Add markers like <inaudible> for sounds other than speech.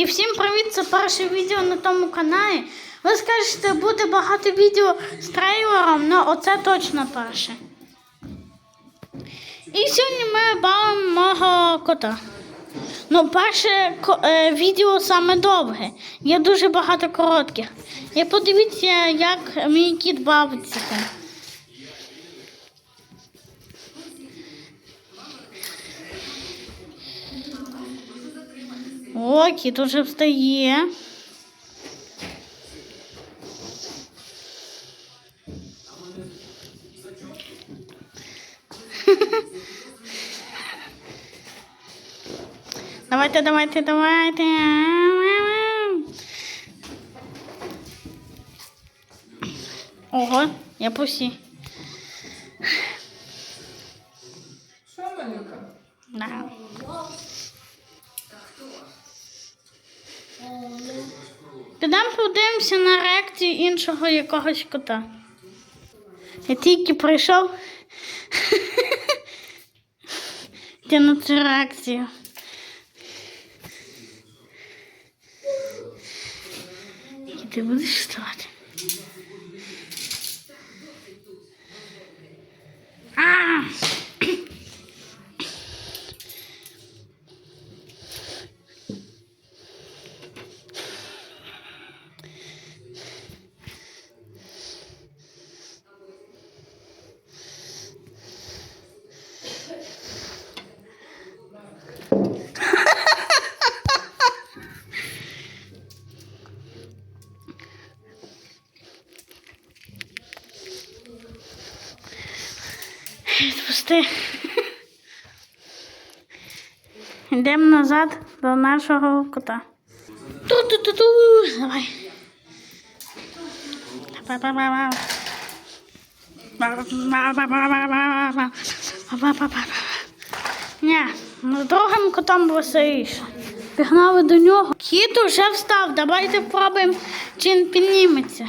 І всім привіт! Це перше відео на тому каналі. Ви скажете, буде багато відео з трейлером, але оце точно перше. І сьогодні ми бавимо мого кота. Ну, перше е, відео саме довге. Є дуже багато коротких. І подивіться, як мій кіт бавиться. О, кіт уже встає. <laughs> Давайте, давайте, давайте. Ого, я пусі. Що, Малюка? Да. Підемо подивимося на реакцію іншого якогось кота. Я тільки прийшов. <laughs> Ти на цю реакцію. І ти будеш вставати. Відпусти. Йдемо назад до нашого кота. Ту-ту-ту-ту. Давай. Ні, ну, з другим котом веселіше. Пігнали до нього. Кіт уже встав. Давайте спробуємо, чи він підніметься.